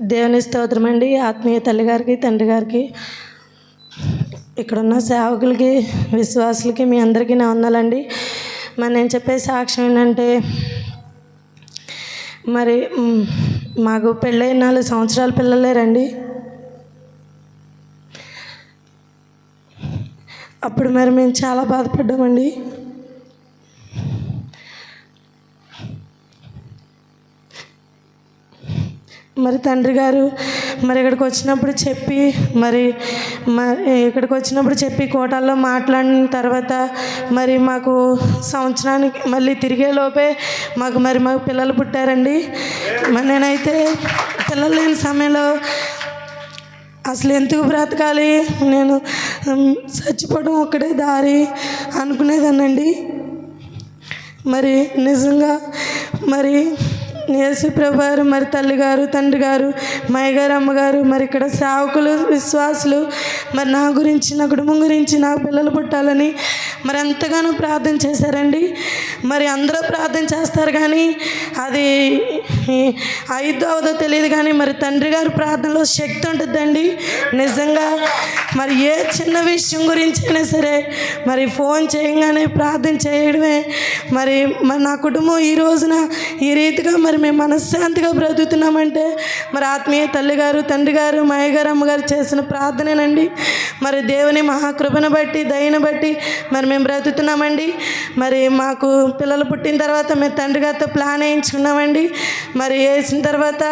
దేవుని స్తోత్రం అండి. ఆత్మీయ తల్లిగారికి తండ్రి గారికి ఇక్కడున్న సేవకులకి విశ్వాసులకి మీ అందరికీ నా వందలండి. మరి నేను చెప్పే సాక్ష్యం ఏంటంటే మరి మాకు పెళ్ళై నాలుగు సంవత్సరాల పిల్లలేరండి అప్పుడు మరి మేము చాలా బాధపడ్డామండి. మరి తండ్రి గారు మరి ఇక్కడికి వచ్చినప్పుడు చెప్పి మరి మరి ఇక్కడికి వచ్చినప్పుడు చెప్పి కోటాల్లో మాట్లాడిన తర్వాత మరి మాకు సంవత్సరానికి మళ్ళీ తిరిగే లోపే మాకు మరి మాకు పిల్లలు పుట్టారండి. మరి నేనైతే పిల్లలు లేని సమయంలో అసలు ఎందుకు బ్రతకాలి? నేను చచ్చిపోవడం ఒక్కడే దారి అనుకునేదానండి మరి నిజంగా మరి యేసుప్రభు గారు మరి తల్లి గారు తండ్రి గారు మయ్య గారు అమ్మగారు మరి ఇక్కడ సేవకులు విశ్వాసులు మరి నా గురించి నా కుటుంబం గురించి నా పిల్లలు పుట్టాలని మరి ఎంతగానో ప్రార్థన చేశారండి. మరి అందరూ ప్రార్థన చేస్తారు కానీ అది ఐదో అవదో తెలియదు కానీ మరి తండ్రి గారి ప్రార్థనలో శక్తి ఉంటుందండి. నిజంగా మరి ఏ చిన్న విషయం గురించి అయినా సరే మరి ఫోన్ చేయగానే ప్రార్థన చేయడమే. మరి మరి నా కుటుంబం ఈ రోజున ఈ రీతిగా మరి మేము మనశ్శాంతిగా బ్రతుకుతున్నామంటే మరి ఆత్మీయ తల్లి గారు తండ్రి గారు మాయ గారు అమ్మగారు చేసిన ప్రార్థనేనండి. మరి దేవుని మహాకృపను బట్టి దయను బట్టి మరి మేము బ్రతుకుతున్నామండి. మరి మాకు పిల్లలు పుట్టిన తర్వాత మేము తండ్రి గారితో ప్లాన్ వేయించుకున్నామండి. మరి వేసిన తర్వాత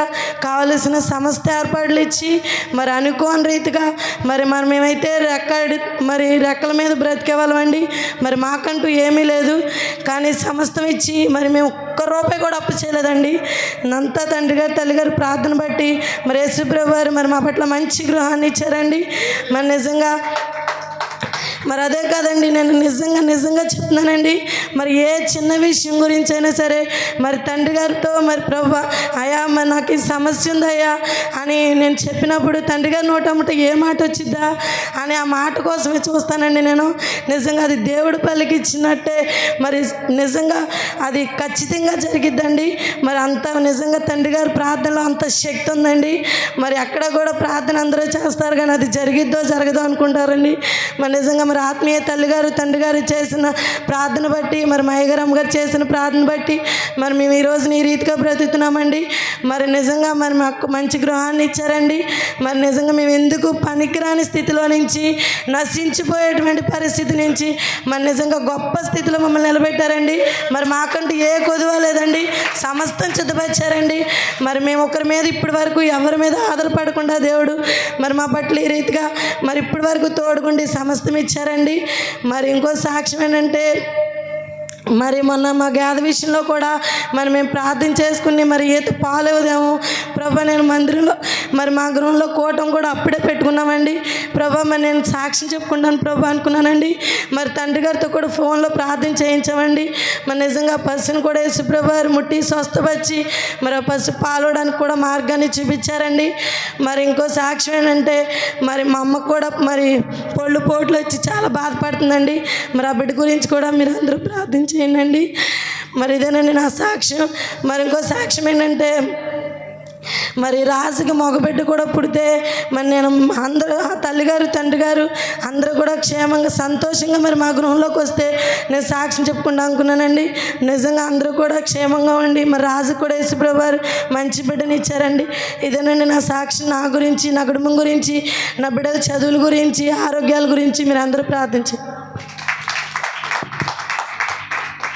కావలసిన సమస్త ఏర్పాట్లు ఇచ్చి మరి అనుకోని రీతిగా మరి మరి మేమైతే రెక్కడి మరి రెక్కల మీద బ్రతికే వాళ్ళమండి మరి మాకంటూ ఏమీ లేదు. కానీ సమస్తం ఇచ్చి మరి మేము ఒక్క రూపాయి కూడా అప్పు చేయలేదండి. నంతా తండ్రి గారు తల్లి గారు ప్రార్థన బట్టి మరి యేసుప్రభు వారు మరి మా పట్ల మంచి గృహాన్ని ఇచ్చారండి. మరి నిజంగా మరి అదే కాదండి నేను నిజంగా నిజంగా చెప్తున్నానండి. మరి ఏ చిన్న విషయం గురించి అయినా సరే మరి తండ్రి గారితో మరి ప్రభు అయ్యా మరి నాకు ఈ సమస్య ఉందయ్యా అని నేను చెప్పినప్పుడు తండ్రి గారి నోటమ్మట ఏ మాట వచ్చిద్దా అని ఆ మాట కోసమే చూస్తానండి నేను. నిజంగా అది దేవుడు పలికిచ్చినట్టే మరి నిజంగా అది ఖచ్చితంగా జరిగిద్దండి. మరి అంత నిజంగా తండ్రి గారి ప్రార్థనలో అంత శక్తి ఉందండి. మరి అక్కడ కూడా ప్రార్థన అందరూ చేస్తారు కానీ అది జరిగిద్దో జరగదో అనుకుంటారండి. మరి నిజంగా మరి ఆత్మీయ తల్లి గారు తండ్రి గారు చేసిన ప్రార్థన బట్టి మరి మయ్యగారమ్మ గారు చేసిన ప్రార్థన బట్టి మరి మేము ఈ రోజున ఈ రీతిగా బ్రతుకుతున్నామండి. మరి నిజంగా మరి మాకు మంచి గృహాన్ని ఇచ్చారండి. మరి నిజంగా మేము ఎందుకు పనికిరాని స్థితిలో నుంచి నశించిపోయేటువంటి పరిస్థితి నుంచి మరి నిజంగా గొప్ప స్థితిలో మమ్మల్ని నిలబెట్టారండి. మరి మాకంటూ ఏ కొదువ లేదండి. సమస్తం సిద్ధపరిచారండి. మరి మేము ఒకరి మీద ఇప్పటి వరకు ఎవరి మీద ఆధారపడకుండా దేవుడు మరి మా పట్ల ఈ రీతిగా మరి ఇప్పటి వరకు తోడుకుండి సమస్తం ఇచ్చారండి మరి ఇంకో సాక్ష్యం ఏంటంటే మరి మొన్న మా గేద విషయంలో కూడా మరి మేము ప్రార్థన చేసుకుని మరి ఈత పాలేదేమో ప్రభా నేను మందిరంలో మరి మా గృహంలో కోటం కూడా అప్పుడే పెట్టుకున్నామండి. ప్రభా మరి నేను సాక్ష్యం చెప్పుకుంటాను ప్రభా అనుకున్నానండి. మరి తండ్రి గారితో కూడా ఫోన్లో ప్రార్థన చేయించామండి. మరి నిజంగా పసును కూడా వేసి ప్రభు ముట్టి స్వస్థపరిచి మరి ఆ పసు పాలవడానికి కూడా మార్గాన్ని చూపించారండి. మరి ఇంకో సాక్ష్యం ఏంటంటే మరి మా అమ్మ కూడా మరి పొళ్ళు పోట్లు వచ్చి చాలా బాధపడుతుందండి. మరి ఆ బిడ్డ గురించి కూడా మీరు అందరూ ప్రార్థన చేయండి. మరి ఇదేనండి నా సాక్ష్యం. మరి ఇంకో సాక్ష్యం ఏంటంటే మరి రాజుకి మగబిడ్డ కూడా పుడితే మరి నేను అందరూ తల్లిగారు తండ్రి గారు అందరూ కూడా క్షేమంగా సంతోషంగా మరి మా గృహంలోకి వస్తే నేను సాక్ష్యం చెప్పుకుంటా అనుకున్నానండి. నిజంగా అందరూ కూడా క్షేమంగా ఉండి మరి రాజు కూడా యేసుప్రభు వారు మంచి బిడ్డని ఇచ్చారండి. ఇదేనండి నా సాక్ష్యం నా గురించి నా కుటుంబం గురించి నా బిడ్డల చదువుల గురించి ఆరోగ్యాల గురించి మీరు అందరూ ప్రార్థించారు